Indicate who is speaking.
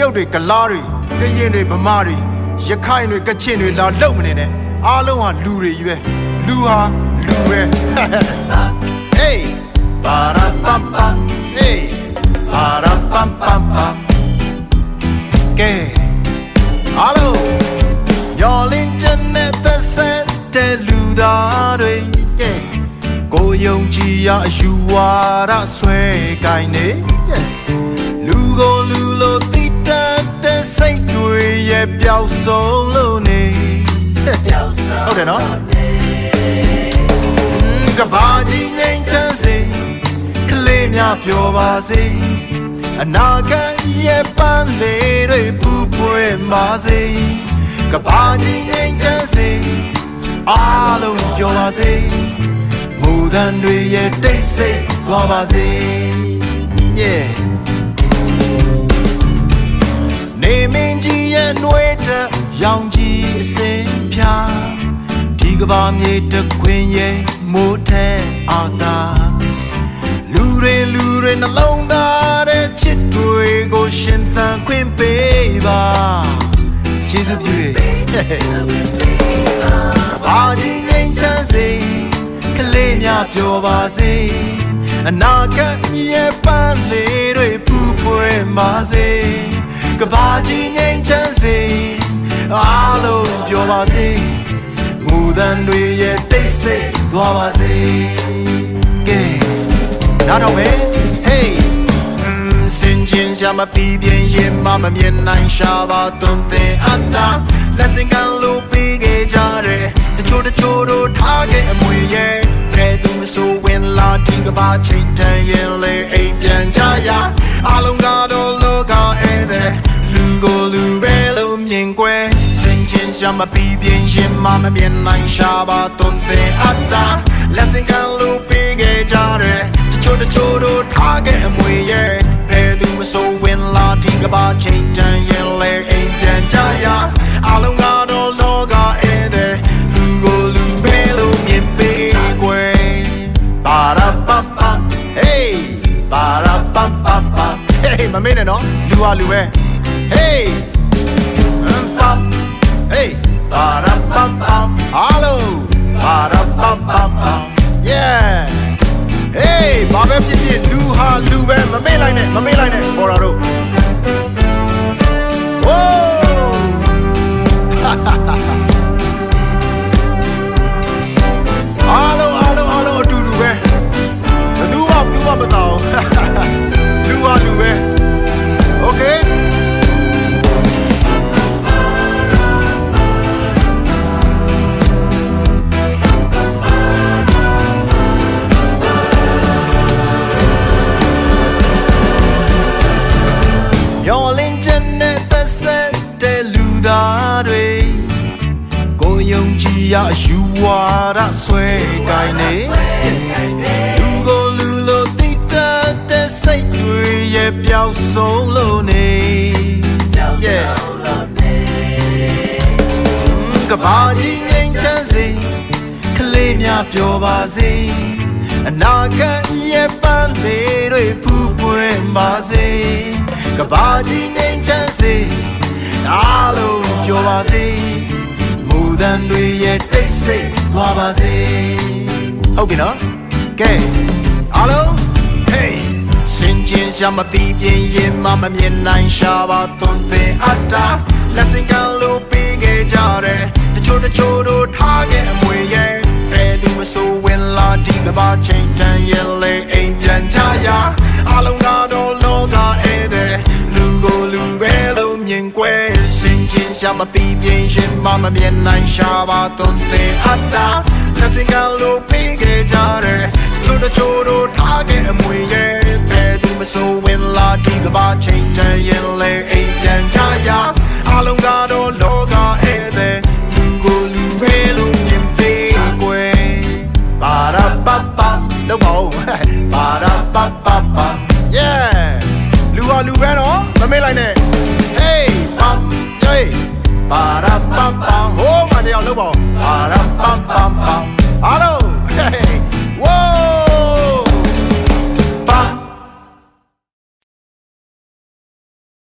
Speaker 1: ရုတ်တွေကလားတွေကရင်တွေဗမာတွေရခိုင်တွေကချင်တွေလာလုံမနေနဲ့အားလုံးဟာလူတွေကြီးပဲလူဟာလူပဲ Hey ba da pam pam hey ba da pam pam pam ကဲအားလုံးညော်လင်းချက်နဲ့သက်ဆက်တဲ့လူသားတွေကဲကိုယုံကြည်ရအယူဝါဒဆွဲကိုင်းနေလူကိုလူလိုတိတတ်တဲ့ စိတ်တွေရဲ့ပျောက်ဆုံးလို့နေဟုတ်တယ်နော်ကဘာကြီးငိမ့်ချမ်းစေကလေးများပြောပါစေအနာဂတ်ရဲ့ပန်းလေးတွေပူပွေပါစေကဘာကြီးငိမ့်ချမ်းစေအားလုံးပြောပါစေမူတန်တွေရဲ့တိတ်ဆိတ်သွားပါစေ yeah နှွေးတဲ့ရောင်ကြီးအစင်ဖြာဒီကဘာမြေတခွင်ရဲ့မိုးထဲအာကာလူတွေလူတွေနှလုံးသားတဲ့ချစ်တွေကိုရှင်သန်ခွင့်ပေးပါယေရှုပြုရဲ့ဘာကြီးငိမ့်ချမ်းစေကလေးများပြောပါစေအနာဂတ်ရဲ့ပန်းလေးတွေပူပွေပါစေကဘာကြီးငိမ့် ချမ်းစေအားလုံးပြောပါစေမူတန်တွေရဲ့တိတ်ဆိတ်သွားပါစေကဲနားတော့မယ် hey စင်ကျင်ရှာမပြီးပြင်းရင်မမမြင်နိုင်ရှာပါသွန်သင်အပ်တာလက်စင်ကန်လို့ပြီးခဲ့ကြတယ်တချို့တချို့တို့ထားခဲ့အမွေရဲ့ကဲသူမဆိုဝင်လာဒီကဘာချိန်တန်ရင်လေအိမ်ပြန်ကြရအလုံးက မပြီးပြင်းရင်မမမြင်နိုင်ရှာပါသွန်သင်အပ်တာလက်စင်ကန်လို့ပြီးခဲ့ကြတယ်တချို့တချို့တို့ထားခဲ့အမွေရဲ့ဘယ်သူမဆိုဝင်လာဒီကဘာချိန်တန်ရင်လေအိမ်ပြန်ကြရအလုံးကတော့လောကဧည့်သည်လူကိုလူပဲလို့မြင်ပေးကွယ်ပါရပပ hey ပါရပပပ hey မမေ့နဲ့နော်လူဟာလူပဲ hey ပပ hey ပါရပပ hello Your legend နဲ့သက်ဆက်တဲ့လူသားတွေကိုယုံကြည်ရအယူဝါဒဆွဲကိုင်းနေလူကိုလူလိုတိတတ်တဲ့စိတ်တွေရဲ့ပျောက်ဆုံးလို့နေ Yeah ကဘာကြီးငိမ့်ချမ်းစေကလေးများပြောပါစေအနာဂတ်ရဲ့ပန်းလေးတွေဖူးပွင့်ပါစေ ကဘာကြီးငိမ့်ချမ်းစေအားလုံးပြောပါစေမူတန်တွေရဲ့တိတ်ဆိတ်သွားပါစေဟုတ်ပြီနော်ကဲအားလုံး hey စင်ကျင်ရှာမပြီးပြင်းရင်မမမြင်နိုင်ရှာပါသွန်သင်အပ်တာလက်စင်ကလို့ပြီးခဲ့ကြတယ်တချို့တချို့တို့ထားခဲ့အမွေရဲ့ဘယ်သူမဆိုဝင်လာဒီကဘာချိန်တန်ရင်လေအိမ်ပြန်ကြရ ရှာမပြီးပြင်းရင်မမမြင်နိုင်ရှာပါသွန်သင်အပ်တာလက်စင်ကလို့ပြီးခဲ့ကြတယ်တချို့တချို့တို့ထားခဲ့အမွေရဲ့ဘယ်သူမဆိုဝင်လာဒီကဘာချိန်တန်ရင်လေအိမ်ပြန်ကြရအလုံးကတော့လောကဧည့်သည်လူကိုလူပဲလို့မြင်ပေးကွယ်ပါရပပလောက်ပါဦးပါရပပပ yeah လူဟာလူပဲနော်မမေ့လိုက်နဲ့ hey pam hey ပါရပပဟိုးမတရားလောက်ပါဦးပါရပပပ